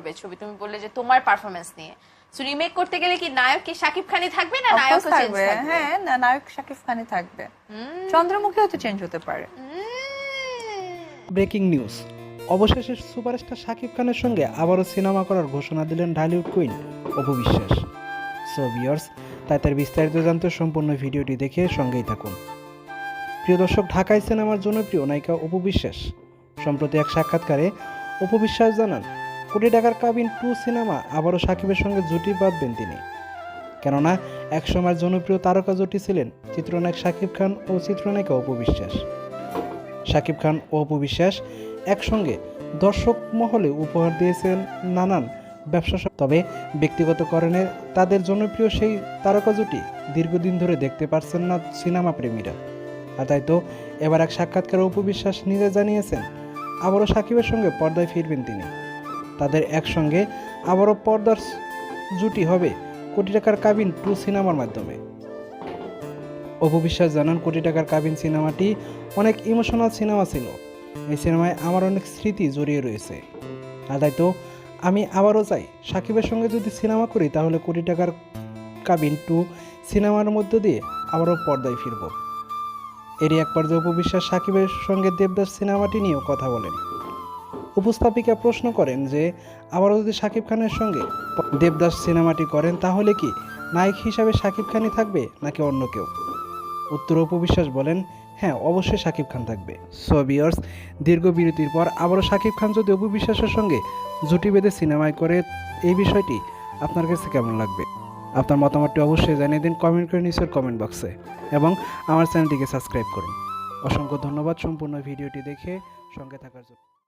করবে ছবি। তুমি বললে যে তোমার পারফরমেন্স নিয়ে। সো রিমেক করতে গেলে কি নায়ক কি শাকিব খানই থাকবে না চেঞ্জ থাকবে। হ্যাঁ না নায়ক শাকিব খানই থাকবে। চন্দ্রমুখীও তো চেঞ্জ হতে পারে। ব্রেকিং নিউজ অবশেষে সুপারস্টার শাকিব খানের সঙ্গে আবারও সিনেমা করার ঘোষণা দিলেন Dhallywood queen Apu Biswas. So viewers তাই তার বিস্তারিত জানতে সম্পূর্ণ ভিডিওটি দেখে সঙ্গেই থাকুন। প্রিয় দর্শক ঢাকায় সিনেমার জনপ্রিয় নায়িকা অপু বিশ্বাস। সম্প্রতি এক সাক্ষাৎকারে অপু বিশ্বাস জানান কোটি টাকার কাবিন টু সিনেমা আবারও সাকিবের সঙ্গে জুটি বাঁধবেন তিনি। কেননা একসময় জনপ্রিয় তারকা জুটি ছিলেন চিত্রনায়ক শাকিব খান ও চিত্রনায়িকা অপু বিশ্বাস। শাকিব খান ও অপু বিশ্বাস একসঙ্গে দর্শক মহলে উপহার দিয়েছেন নানান ব্যবসা তবে ব্যক্তিগত কারণে তাদের জনপ্রিয় সেই তারকা জুটি দীর্ঘদিন ধরে দেখতে পারছেন না সিনেমা প্রেমীরা। আর তাই তো এবার এক সাক্ষাৎকারে অপু বিশ্বাস নিজে জানিয়েছেন, আবারও সাকিবের সঙ্গে পর্দায় ফিরবেন তিনি। তাদের একসঙ্গে আবারও পর্দার জুটি হবে কোটি টাকার কাবিন টু সিনেমার মাধ্যমে। অপু বিশ্বাস জানান, কোটি টাকার কাবিন সিনেমাটি অনেক ইমোশনাল সিনেমা ছিল। এই সিনেমায় আমার অনেক স্মৃতি জড়িয়ে রয়েছে। আর তাই তো আমি আবারও চাই, সাকিবের সঙ্গে যদি সিনেমা করি তাহলে কোটি টাকার কাবিন টু সিনেমার মধ্যে দিয়ে আবারও পর্দায় ফিরব। এরই এক পর্যায়ে উপবিশ্বাস সাকিবের সঙ্গে দেবদাস সিনেমাটি নিয়েও কথা বলেন। উপস্থাপিকা প্রশ্ন করেন যে, আবারও যদি সাকিব খানের সঙ্গে দেবদাস সিনেমাটি করেন, তাহলে কি নায়ক হিসাবে সাকিব খানই থাকবে নাকি অন্য কেউ? উত্তর উপবিশ্বাস বলেন হ্যাঁ অবশ্যই সাকিব খান থাকবে। সো বিয়ার্স দীর্ঘ বিরতির পর আবারও সাকিব খান যদি অপু সঙ্গে জুটি বেঁধে সিনেমায় করে, এই বিষয়টি আপনার কাছে কেমন লাগবে? আপনার মতামতটি অবশ্যই জানিয়ে দিন কমেন্ট করে নিচের কমেন্ট বক্সে এবং আমার চ্যানেলটিকে সাবস্ক্রাইব করুন। অসংখ্য ধন্যবাদ সম্পূর্ণ ভিডিওটি দেখে সঙ্গে থাকার জন্য।